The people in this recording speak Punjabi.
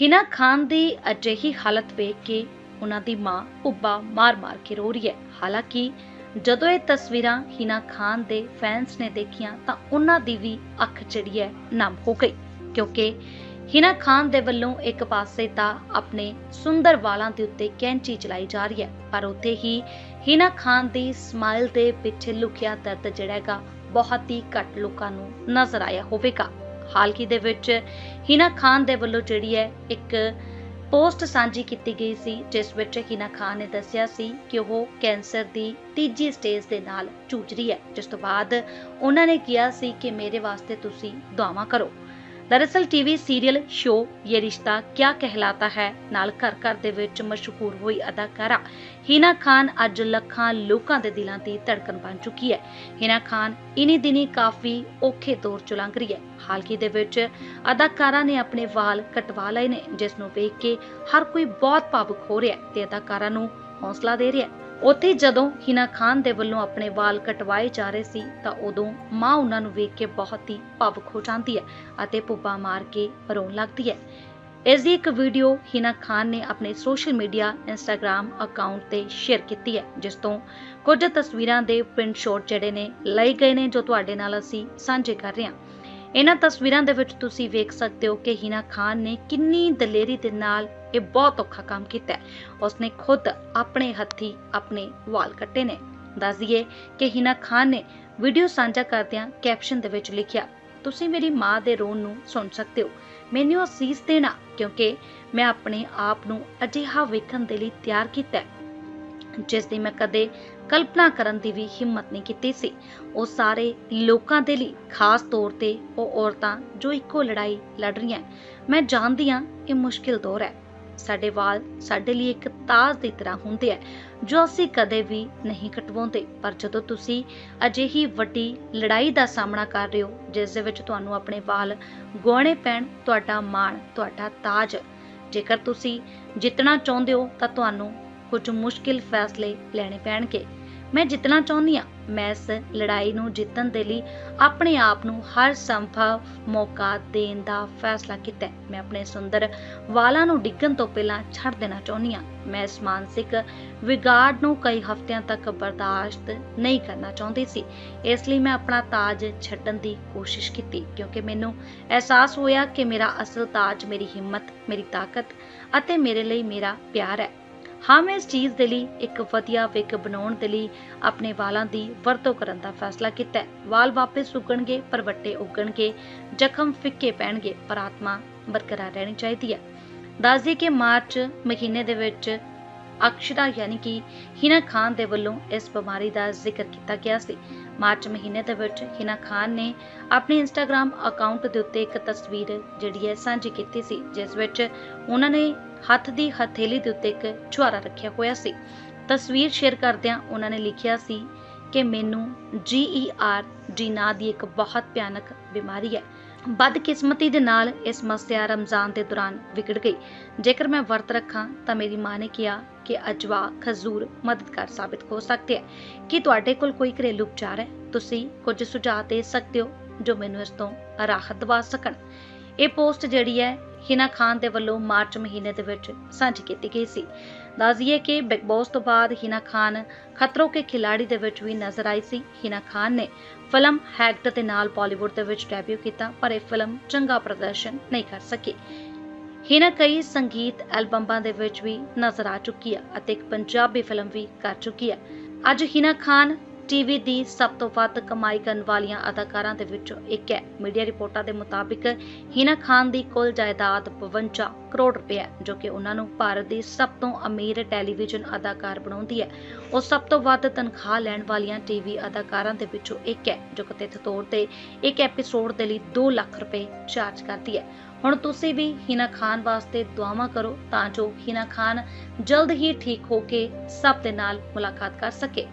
ਹਿਨਾ ਖਾਨ ਦੀ ਅਜਿਹੀ ਹਾਲਤ ਵੇਖ ਕੇ ਉਹਨਾਂ ਦੀ ਮਾਂ ਉੱਬਾ ਮਾਰ-ਮਾਰ ਕੇ ਰੋ ਰਹੀ ਹੈ। ਹਾਲਾਂਕਿ ਜਦੋਂ ਇਹ ਤਸਵੀਰਾਂ ਹਿਨਾ ਖਾਨ ਦੇ ਫੈਨਸ ਨੇ ਦੇਖੀਆਂ ਤਾਂ ਉਹਨਾਂ ਦੀ ਵੀ ਅੱਖ ਜਿਹੜੀ ਹੈ ਨਮ ਹੋ ਗਈ। ਕਿਉਂਕਿ ਹਿਨਾ ਖਾਨ ਦੇ ਵੱਲੋਂ ਇੱਕ ਪਾਸੇ ਤਾਂ ਆਪਣੇ ਸੁੰਦਰ ਵਾਲਾਂ ਦੇ ਉੱਤੇ ਕੈਂਚੀ ਚਲਾਈ ਜਾ ਰਹੀ ਹੈ, ਪਰ ਉੱਥੇ ਹੀ ਹਿਨਾ ਖਾਨ ਦੀ ਸਮਾਈਲ ਦੇ ਪਿੱਛੇ ਲੁਕਿਆ ਦਰਦ ਜਿਹੜਾ ਹੈਗਾ ਬਹੁਤ ਹੀ ਘੱਟ ਲੋਕਾਂ ਨੂੰ ਨਜ਼ਰ ਆਇਆ ਹੋਵੇਗਾ। ਹਾਲ ਹੀ ਦੇ ਵਿੱਚ ਹਿਨਾ ਖਾਨ ਦੇ ਵੱਲੋਂ ਜਿਹੜੀ ਹੈ ਇੱਕ ਪੋਸਟ ਸਾਂਝੀ ਕੀਤੀ ਗਈ ਸੀ, ਜਿਸ ਵਿੱਚ ਹਿਨਾ ਖਾਨ ਨੇ ਦੱਸਿਆ ਸੀ ਕਿ ਉਹ ਕੈਂਸਰ ਦੀ ਤੀਜੀ ਸਟੇਜ ਦੇ ਨਾਲ ਜੂਝ ਰਹੀ ਹੈ। ਜਿਸ ਤੋਂ ਬਾਅਦ ਉਹਨਾਂ ਨੇ ਕਿਹਾ ਸੀ ਕਿ ਮੇਰੇ ਵਾਸਤੇ ਤੁਸੀਂ ਦੁਆਵਾਂ ਕਰੋ। ਦਰਅਸਲ ਟੀਵੀ, ਸੀਰੀਅਲ ਸ਼ੋ ਇਹ ਰਿਸ਼ਤਾ ਕਿਆ ਕਹਿਲਾਤਾ ਹੈ? ਨਾਲ ਘਰ ਘਰ ਦੇ ਵਿੱਚ ਮਸ਼ਹੂਰ ਹੋਈ ਅਦਾਕਾਰਾ ਹਿਨਾ ਖਾਨ ਅੱਜ ਲੱਖਾਂ ਲੋਕਾਂ ਦੇ ਦਿਲਾਂ ਦੀ ਧੜਕਣ ਬਣ ਚੁੱਕੀ ਹੈ। ਹਿਨਾ ਖਾਨ ਇਨੀ ਦਿਨੀ ਕਾਫੀ ਔਖੇ ਦੌਰ ਚ ਲੰਘ ਰਹੀ ਹੈ। ਹਾਲ ਕੀ ਦੇ ਵਿੱਚ ਅਦਾਕਾਰਾ ਨੇ ਆਪਣੇ ਵਾਲ ਕਟਵਾ ਲਏ ਨੇ, ਜਿਸ ਨੂੰ ਵੇਖ ਕੇ ਹਰ ਕੋਈ ਬਹੁਤ ਭਾਵੁਕ ਹੋ ਰਿਹਾ ਤੇ ਅਦਾਕਾਰਾ ਨੂੰ ਹੌਸਲਾ ਦੇ ਰਿਹਾ ਉੱਥੇ ਜਦੋਂ ਹਿਨਾ ਖਾਨ ਦੇ ਵੱਲੋਂ ਆਪਣੇ ਵਾਲ ਕਟਵਾਏ ਜਾ ਰਹੇ ਸੀ, ਤਾਂ ਉਦੋਂ ਮਾਂ ਉਹਨਾਂ ਨੂੰ ਵੇਖ ਕੇ ਬਹੁਤ ਹੀ ਭਾਵੁਕ ਹੋ ਜਾਂਦੀ ਹੈ ਅਤੇ ਪੁੱਪਾ ਮਾਰ ਕੇ ਰੋਣ ਲੱਗਦੀ ਹੈ। ਇਸ ਦੀ ਇੱਕ ਵੀਡੀਓ ਹਿਨਾ ਖਾਨ ਨੇ ਆਪਣੇ ਸੋਸ਼ਲ ਮੀਡੀਆ ਇੰਸਟਾਗ੍ਰam ਅਕਾਊਂਟ ਤੇ ਸ਼ੇਅਰ ਕੀਤੀ ਹੈ, ਜਿਸ ਤੋਂ ਕੁਝ ਤਸਵੀਰਾਂ ਦੇ ਪ੍ਰਿੰਟ ਸ਼ਾਟ ਜਿਹੜੇ ਨੇ ਲਏ ਗਏ ਨੇ ਜੋ ਤੁਹਾਡੇ ਨਾਲ ਅਸੀਂ ਸਾਂਝੇ ਕਰ ਰਹੇ ਹਾਂ। ਇਹਨਾਂ ਤਸਵੀਰਾਂ ਦੇ ਵਿੱਚ ਤੁਸੀਂ ਵੇਖ ਸਕਦੇ ਹੋ ਕਿ ਹਿਨਾ ਖਾਨ ਨੇ ਕਿੰਨੀ ਦਲੇਰੀ ਦੇ ਨਾਲ ਇਹ ਬਹੁਤ ਔਖਾ ਕੰਮ ਕੀਤਾ ਹੈ। ਉਸਨੇ ਖੁਦ ਆਪਣੇ ਹੱਥੀ ਆਪਣੇ ਵਾਲ ਕੱਟੇ ਨੇ। ਦੱਸ ਦਈਏ ਕਿ ਹਿਨਾ ਖਾਨ ਨੇ ਵੀਡੀਓ ਸਾਂਝਾ ਕਰਦਿਆਂ ਕੈਪਸ਼ਨ ਦੇ ਵਿੱਚ ਲਿਖਿਆ, ਤੁਸੀਂ ਮੇਰੀ ਮਾਂ ਦੇ ਰੋਣ ਨੂੰ ਸੁਣ ਸਕਦੇ ਹੋ। ਮੈਨੂੰ ਅਸੀਸ ਦੇਣਾ, ਕਿਉਂਕਿ ਮੈਂ ਆਪਣੇ ਆਪ ਨੂੰ ਅਜਿਹਾ ਵੇਖਣ ਦੇ ਲਈ ਤਿਆਰ ਕੀਤਾ ਹੈ, ਜਿਸ ਦੀ ਮੈਂ ਕਦੇ ਕਲਪਨਾ ਕਰਨ ਦੀ ਵੀ ਹਿੰਮਤ ਨਹੀਂ ਕੀਤੀ ਸੀ। ਉਹ ਸਾਰੇ ਲੋਕਾਂ ਦੇ ਲਈ, ਖਾਸ ਤੌਰ ਤੇ ਉਹ ਔਰਤਾਂ ਜੋ ਇੱਕੋ ਲੜਾਈ ਲੜ ਰਹੀਆਂ। ਮੈਂ ਜਾਣਦੀ ਹਾਂ ਇਹ ਮੁਸ਼ਕਿਲ ਦੌਰ ਹੈ। ਸਾਡੇ ਵਾਲ ਸਾਡੇ ਲਈ ਇੱਕ ਤਾਜ ਦੀ ਤਰ੍ਹਾਂ ਹੁੰਦੇ ਹੈ ਜੋ ਅਸੀਂ ਕਦੇ ਵੀ ਨਹੀਂ ਕਟਵਾਉਂਦੇ। ਪਰ ਜਦੋਂ ਤੁਸੀਂ ਅਜਿਹੀ ਵੱਡੀ ਲੜਾਈ ਦਾ ਸਾਹਮਣਾ ਕਰ ਰਹੇ ਹੋ, ਜਿਸ ਦੇ ਵਿੱਚ ਤੁਹਾਨੂੰ ਆਪਣੇ ਵਾਲ ਗਵਾਉਣੇ ਪੈਣ, ਤੁਹਾਡਾ ਮਾਣ, ਤੁਹਾਡਾ ਤਾਜ, ਜੇਕਰ ਤੁਸੀਂ ਜਿੱਤਣਾ ਚਾਹੁੰਦੇ ਹੋ, ਤਾਂ ਤੁਹਾਨੂੰ ਕੁਝ ਮੁਸ਼ਕਿਲ ਫੈਸਲੇ ਲੈਣੇ ਪੈਣਗੇ। ਮੈਂ ਜਿੱਤਣਾ ਚਾਹੁੰਦੀ ਹਾਂ। ਮੈਂ ਇਸ ਲੜਾਈ ਨੂੰ ਜਿੱਤਣ ਦੇ ਲਈ ਆਪਣੇ ਆਪ ਨੂੰ ਹਰ ਸੰਭਵ ਮੌਕਾ ਦੇਣ ਦਾ ਫੈਸਲਾ ਕੀਤਾ ਮੈਂ ਆਪਣੇ ਸੁੰਦਰ ਵਾਲਾਂ ਨੂੰ ਡਿੱਗਣ ਤੋਂ ਪਹਿਲਾਂ ਛੱਡ ਦੇਣਾ ਚਾਹੁੰਦੀ ਹਾਂ। ਮੈਂ ਇਸ ਮਾਨਸਿਕ ਵਿਗਾੜ ਨੂੰ ਕਈ ਹਫ਼ਤਿਆਂ ਤੱਕ ਬਰਦਾਸ਼ਤ ਨਹੀਂ ਕਰਨਾ ਚਾਹੁੰਦੀ ਸੀ। ਇਸ ਲਈ ਮੈਂ ਆਪਣਾ ਤਾਜ ਛੱਡਣ ਦੀ ਕੋਸ਼ਿਸ਼ ਕੀਤੀ, ਕਿਉਂਕਿ ਮੈਨੂੰ ਅਹਿਸਾਸ ਹੋਇਆ ਕਿ ਮੇਰਾ ਅਸਲ ਤਾਜ ਮੇਰੀ ਹਿੰਮਤ, ਮੇਰੀ ਤਾਕਤ ਅਤੇ ਮੇਰੇ ਲਈ ਮੇਰਾ ਪਿਆਰ ਹੈ। ਹਾਂ ਇਸ ਚੀਜ਼ ਦੇ ਲਈ ਇੱਕ ਵਧੀਆ ਵਿਕ ਬਣਾਉਣ ਦੇ ਲਈ ਆਪਣੇ ਵਾਲਾਂ ਦੀ ਵਰਤੋਂ ਕਰਨ ਦਾ ਫੈਸਲਾ ਕੀਤਾ ਹੈ। ਵਾਲ ਵਾਪਸ ਉੱਗਣਗੇ ਪਰਵੱਟੇ ਉੱਗਣਗੇ, ਜ਼ਖਮ ਫਿੱਕੇ ਪੈਣਗੇ, ਪਰ ਆਤਮਾ ਬਰਕਰਾਰ ਰਹਿਣੀ ਚਾਹੀਦੀ ਹੈ। ਦੱਸਦੀ ਕਿ ਮਾਰਚ ਮਹੀਨੇ ਦੇ ਵਿੱਚ ਅਕਸ਼ਰਾ ਯਾਨੀ ਕਿ ਹਿਨਾ ਖਾਨ ਦੇ ਵੱਲੋਂ ਇਸ ਬਿਮਾਰੀ ਦਾ ਜ਼ਿਕਰ ਕੀਤਾ ਗਿਆ ਸੀ। ਮਾਰਚ ਮਹੀਨੇ ਦੇ ਵਿੱਚ ਹਿਨਾ ਖਾਨ ਨੇ ਆਪਣੇ ਇੰਸਟਾਗ੍ਰam ਅਕਾਊਂਟ ਦੇ ਉੱਤੇ ਇੱਕ ਤਸਵੀਰ ਜਿਹੜੀ ਹੈ ਸਾਂਝੀ ਕੀਤੀ ਸੀ, ਜਿਸ ਵਿੱਚ ਉਹਨਾਂ ਨੇ ਹੱਥ ਦੀ ਹਥੇਲੀ ਦੇ ਉੱਤੇ ਇੱਕ ਛੁਹਾਰਾ ਰੱਖਿਆ ਹੋਇਆ ਸੀ। ਤਸਵੀਰ ਸ਼ੇਅਰ ਕਰਦਿਆਂ ਉਹਨਾਂ ਨੇ ਲਿਖਿਆ ਸੀ ਕਿ ਮੈਨੂੰ GER ਡੀ ਨਾਂ ਦੀ ਇੱਕ ਬਹੁਤ ਭਿਆਨਕ ਬਿਮਾਰੀ ਹੈ। ਬਦਕਿਸਮਤੀ ਦੇ ਨਾਲ ਇਹ ਸਮੱਸਿਆ ਰਮਜ਼ਾਨ ਦੇ ਦੌਰਾਨ ਵਿਗੜ ਗਈ। ਜੇਕਰ ਮੈਂ ਵਰਤ ਰੱਖਾਂ, ਤਾਂ ਮੇਰੀ ਮਾਂ ਨੇ ਕਿਹਾ ਕਿ ਅਜਵਾ ਖਜ਼ੂਰ ਮਦਦਗਾਰ ਸਾਬਿਤ ਹੋ ਸਕਦੇ ਹੈ। ਕੀ ਤੁਹਾਡੇ ਕੋਲ ਕੋਈ ਘਰੇਲੂ ਉਪਚਾਰ ਹੈ? ਤੁਸੀਂ ਕੁਝ ਸੁਝਾਅ ਦੇ ਸਕਦੇ ਹੋ ਜੋ ਮੈਨੂੰ ਇਸ ਤੋਂ ਰਾਹਤ ਦਵਾ ਸਕਣ? ਇਹ ਪੋਸਟ ਜਿਹੜੀ ਹੈ, ਹਿਨਾ ਖਾਨ ਦੇ ਵੱਲੋਂ ਮਾਰਚ ਮਹੀਨੇ ਦੇ ਵਿੱਚ ਸਾਂਝੀ ਕੀਤੀ ਗਈ ਸੀ। ਦੱਸਦੀਏ ਕਿ ਬਿਗ ਬੌਸ ਤੋਂ ਬਾਅਦ ਹਿਨਾ ਖਾਨ ਖਤਰੋਂ ਕੇ ਖਿਲਾੜੀ ਦੇ ਵਿੱਚ ਵੀ ਨਜ਼ਰ ਆਈ ਸੀ। ਹਿਨਾ ਖਾਨ ਨੇ ਫਿਲਮ ਹੈਕਟ ਦੇ ਨਾਲ ਬਾਲੀਵੁੱਡ ਦੇ ਵਿੱਚ ਡੈਬਿਊ ਕੀਤਾ, ਪਰ ਇਹ ਫਿਲਮ ਚੰਗਾ ਪ੍ਰਦਰਸ਼ਨ ਨਹੀਂ ਕਰ ਸਕੀ। ਹਿਨਾ ਕਈ ਸੰਗੀਤ ਐਲਬਮਾਂ ਦੇ ਵਿੱਚ ਵੀ ਨਜ਼ਰ ਆ ਚੁੱਕੀ ਹੈ ਅਤੇ ਇੱਕ ਪੰਜਾਬੀ ਫਿਲਮ ਵੀ ਕਰ ਚੁੱਕੀ ਹੈ ਅੱਜ ਹਿਨਾ ਖਾਨ ਟੀਵੀ ਦੀ ਸਭ ਤੋਂ ਵੱਧ ਕਮਾਈ ਕਰਨ ਵਾਲੀਆਂ ਅਦਾਕਾਰਾਂ ਦੇ ਵਿੱਚੋਂ ਇੱਕ ਹੈ। ਮੀਡੀਆ ਰਿਪੋਰਟਾਂ ਦੇ ਮੁਤਾਬਿਕ ਹਿਨਾ ਖਾਨ ਦੀ ਕੁੱਲ ਜਾਇਦਾਦ 52 ਕਰੋੜ ਰੁਪਏ ਹੈ, ਜੋ ਕਿ ਉਹਨਾਂ ਨੂੰ ਭਾਰਤ ਦੀ ਸਭ ਤੋਂ ਅਮੀਰ ਟੈਲੀਵਿਜ਼ਨ ਅਦਾਕਾਰ ਬਣਾਉਂਦੀ ਹੈ। ਉਹ ਸਭ ਤੋਂ ਵੱਧ ਤਨਖਾਹ ਲੈਣ ਵਾਲੀਆਂ ਟੀਵੀ ਅਦਾਕਾਰਾਂ ਦੇ ਵਿੱਚੋਂ ਇੱਕ ਹੈ, ਜੋ ਕਥਿਤ ਤੌਰ ਤੇ ਇੱਕ ਐਪੀਸੋਡ ਦੇ ਲਈ 2 ਲੱਖ ਰੁਪਏ ਚਾਰਜ ਕਰਦੀ ਹੈ। ਹੁਣ ਤੁਸੀਂ ਵੀ ਹਿਨਾ ਖਾਨ ਵਾਸਤੇ ਦੁਆਵਾਂ ਕਰੋ ਤਾਂ ਜੋ ਹਿਨਾ ਖਾਨ ਜਲਦ ਹੀ ਠੀਕ ਹੋ ਕੇ ਸਭ ਦੇ ਨਾਲ ਮੁਲਾਕਾਤ ਕਰ ਸਕੇ।